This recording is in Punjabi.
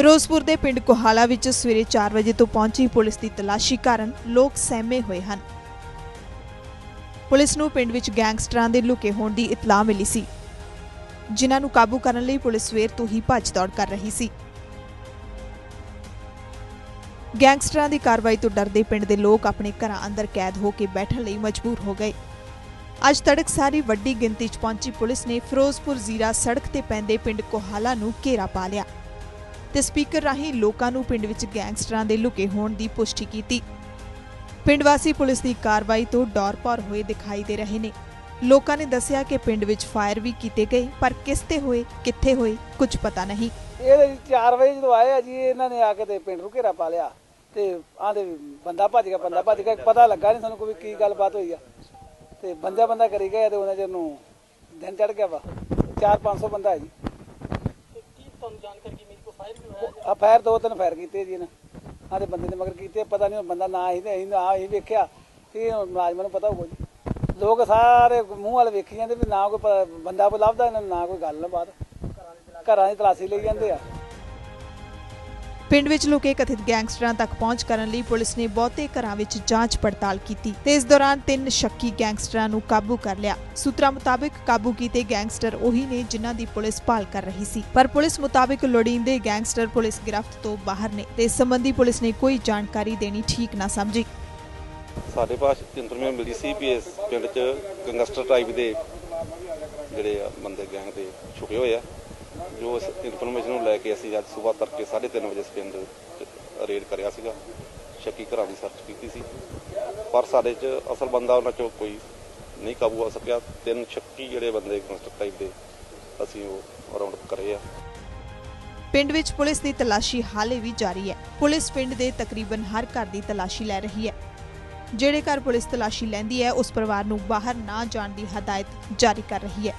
ਫਿਰੋਜ਼ਪੁਰ ਦੇ ਪਿੰਡ ਕੋਹਾਲਾ ਵਿੱਚ ਸਵੇਰੇ 4 ਵਜੇ ਤੋਂ ਪਹੁੰਚੀ ਪੁਲਿਸ ਦੀ ਤਲਾਸ਼ੀ ਕਾਰਨ ਲੋਕ ਸਹਿਮੇ ਹੋਏ ਹਨ। ਪੁਲਿਸ ਨੂੰ ਪਿੰਡ ਵਿੱਚ ਗੈਂਗਸਟਰਾਂ ਦੇ ਲੁਕੇ ਹੋਣ ਦੀ ਇਤਲਾਹ ਮਿਲੀ ਸੀ, ਜਿਨ੍ਹਾਂ ਨੂੰ ਕਾਬੂ ਕਰਨ ਲਈ ਪੁਲਿਸ ਸਵੇਰ ਤੋਂ ਹੀ ਭੱਜ ਦੌੜ ਕਰ ਰਹੀ ਸੀ। ਗੈਂਗਸਟਰਾਂ ਦੀ ਕਾਰਵਾਈ ਤੋਂ ਡਰਦੇ ਪਿੰਡ ਦੇ ਲੋਕ ਆਪਣੇ ਘਰਾਂ ਅੰਦਰ ਕੈਦ ਹੋ ਕੇ ਬੈਠਣ ਲਈ ਮਜਬੂਰ ਹੋ ਗਏ। ਅੱਜ ਤੜਕ ਸਾਰੀ ਵੱਡੀ ਗਿਣਤੀ 'ਚ ਪਹੁੰਚੀ ਪੁਲਿਸ ਨੇ ਫਿਰੋਜ਼ਪੁਰ ਜ਼ੀਰਾ ਸੜਕ ਤੇ ਪੈਂਦੇ ਪਿੰਡ ਕੋਹਾਲਾ ਨੂੰ ਘੇਰਾ ਪਾ ਲਿਆ। ਤੇ ਸਪੀਕਰ ਰਾਹੀਂ ਲੋਕਾਂ ਨੂੰ ਪਿੰਡ ਵਿੱਚ ਗੈਂਗਸਟਰਾਂ ਦੇ ਲੁਕੇ ਹੋਣ ਦੀ ਪੁਸ਼ਟੀ ਕੀਤੀ। ਪਿੰਡ ਵਾਸੀ ਪੁਲਿਸ ਦੀ ਕਾਰਵਾਈ ਤੋਂ ਡੌਰ-ਭੌਰ ਹੋਏ ਦਿਖਾਈ ਦੇ ਰਹੇ ਨੇ। ਲੋਕਾਂ ਨੇ ਦੱਸਿਆ ਕਿ ਪਿੰਡ ਵਿੱਚ ਫਾਇਰ ਵੀ ਕੀਤੇ ਗਏ, ਪਰ ਕਿਸ ਤੇ ਹੋਏ, ਕਿੱਥੇ ਹੋਏ, ਕੁਝ ਪਤਾ ਨਹੀਂ। ਇਹ 4 ਵਜੇ ਜਦੋਂ ਆਏ ਆ ਜੀ, ਇਹਨਾਂ ਨੇ ਆ ਕੇ ਤੇ ਪਿੰਡ ਨੂੰ ਘੇਰਾ ਪਾ ਲਿਆ ਤੇ ਆਂਦੇ ਬੰਦਾ ਭੱਜ ਗਿਆ, ਬੰਦਾ ਭੱਜ ਗਿਆ, ਪਤਾ ਲੱਗਾ ਨਹੀਂ ਸਾਨੂੰ ਕੋਈ ਕੀ ਗੱਲਬਾਤ ਹੋਈ ਆ। ਤੇ ਬੰਦਾ ਬੰਦਾ ਕਰੀ ਗਏ ਤੇ ਉਹਨਾਂ ਚਿਰ ਨੂੰ ਦਿਨ ਚੜ ਗਿਆ ਵਾ। 4-500 ਬੰਦਾ ਹੈ ਜੀ। ਆ ਫਾਇਰ ਦੋ ਤਿੰਨ ਫਾਇਰ ਕੀਤੇ ਜੀ ਇਹਨਾਂ। ਆਂਦੇ ਬੰਦੇ ਨੇ ਮਗਰ ਕੀਤੇ, ਪਤਾ ਨਹੀਂ ਬੰਦਾ ਨਾ ਹੀ ਤੇ ਅਸੀਂ ਨਾ ਹੀ ਵੇਖਿਆ। ਤੇ ਮੁਲਾਜ਼ਮਾਂ ਨੂੰ ਪਤਾ ਹੋਊਗਾ ਜੀ। ਲੋਕ ਸਾਰੇ ਮੂੰਹ ਵਾਲੇ ਵੇਖੀ ਜਾਂਦੇ ਵੀ ਨਾ ਕੋਈ ਬੰਦਾ ਕੋਈ ਲੱਭਦਾ, ਨਾ ਕੋਈ ਗੱਲ ਨਾ ਬਾਤ। ਘਰਾਂ ਦੀ ਤਲਾਸ਼ੀ ਲਈ ਜਾਂਦੇ ਆ। ਪਿੰਡ ਵਿੱਚ ਲੁਕੇ ਕਥਿਤ ਗੈਂਗਸਟਰਾਂ ਤੱਕ ਪਹੁੰਚ ਕਰਨ ਲਈ ਪੁਲਿਸ ਨੇ ਬਹੁਤੇ ਘਰਾਂ ਵਿੱਚ ਜਾਂਚ ਪੜਤਾਲ ਕੀਤੀ ਤੇ ਇਸ ਦੌਰਾਨ ਤਿੰਨ ਸ਼ੱਕੀ ਗੈਂਗਸਟਰਾਂ ਨੂੰ ਕਾਬੂ ਕਰ ਲਿਆ। ਸੂਤਰਾਂ ਮੁਤਾਬਕ ਕਾਬੂ ਕੀਤੇ ਗੈਂਗਸਟਰ ਉਹੀ ਨੇ ਜਿਨ੍ਹਾਂ ਦੀ ਪੁਲਿਸ ਭਾਲ ਕਰ ਰਹੀ ਸੀ। ਪਰ ਪੁਲਿਸ ਮੁਤਾਬਕ ਲੋੜੀਂਦੇ ਗੈਂਗਸਟਰ ਪੁਲਿਸ ਗ੍ਰਿਫਤ ਤੋਂ ਬਾਹਰ ਨੇ ਤੇ ਇਸ ਸੰਬੰਧੀ ਪੁਲਿਸ ਨੇ ਕੋਈ ਜਾਣਕਾਰੀ ਦੇਣੀ ਠੀਕ ਨਾ ਸਮਝੀ। ਸਾਡੇ ਪਾਸ ਇਨਫੋਰਮੇਸ਼ਨ ਮਿਲੀ ਸੀ ਵੀ ਇਸ ਪਿੰਡ 'ਚ ਗੈਂਗਸਟਰ ਟਾਈਪ ਦੇ ਜਿਹੜੇ ਆ ਬੰਦੇ, ਗੈਂਗ ਦੇ ਛੁਪੇ ਹੋਏ ਆ। ਜੋ ਇਸ ਇਨਫੋਰਮੇਸ਼ਨ ਨੂੰ ਲੈ ਕੇ ਅਸੀਂ ਅੱਜ ਸਵੇਰ ਤੜਕੇ 3:30 ਵਜੇ ਇਸ ਰੇਡ ਕਰਿਆ ਸੀਗਾ। ਸ਼ੱਕੀ ਘਰਾਂ ਦੀ ਸਰਚ ਕੀਤੀ ਸੀ। ਪਰ ਸਾਡੇ 'ਚ ਅਸਲ ਬੰਦਾ ਉਹਨਾਂ 'ਚੋਂ ਕੋਈ ਨਹੀਂ ਕਾਬੂ ਆ ਸਕਿਆ। ਤਿੰਨ ਸ਼ੱਕੀ ਜਿਹੜੇ ਬੰਦੇ ਗੈਂਗਸਟਰ ਟਾਈਪ ਦੇ ਅਸੀਂ ਉਹ ਰਾਉਂਡ ਅਪ ਕਰੇ ਆ। ਪਿੰਡ ਵਿੱਚ ਪੁਲਿਸ ਦੀ ਤਲਾਸ਼ੀ ਹਾਲੇ ਵੀ ਜਾਰੀ ਹੈ। ਪੁਲਿਸ ਪਿੰਡ ਦੇ ਤਕਰੀਬਨ ਹਰ ਘਰ ਦੀ ਤਲਾਸ਼ੀ ਲੈ ਰਹੀ ਹੈ। ਜਿਹੜੇ ਘਰ ਪੁਲਿਸ ਤਲਾਸ਼ੀ ਲੈਂਦੀ ਹੈ, ਉਸ ਪਰਿਵਾਰ ਨੂੰ ਬਾਹਰ ਨਾ ਜਾਣ ਦੀ ਹਦਾਇਤ ਜਾਰੀ ਕਰ ਰਹੀ ਹੈ।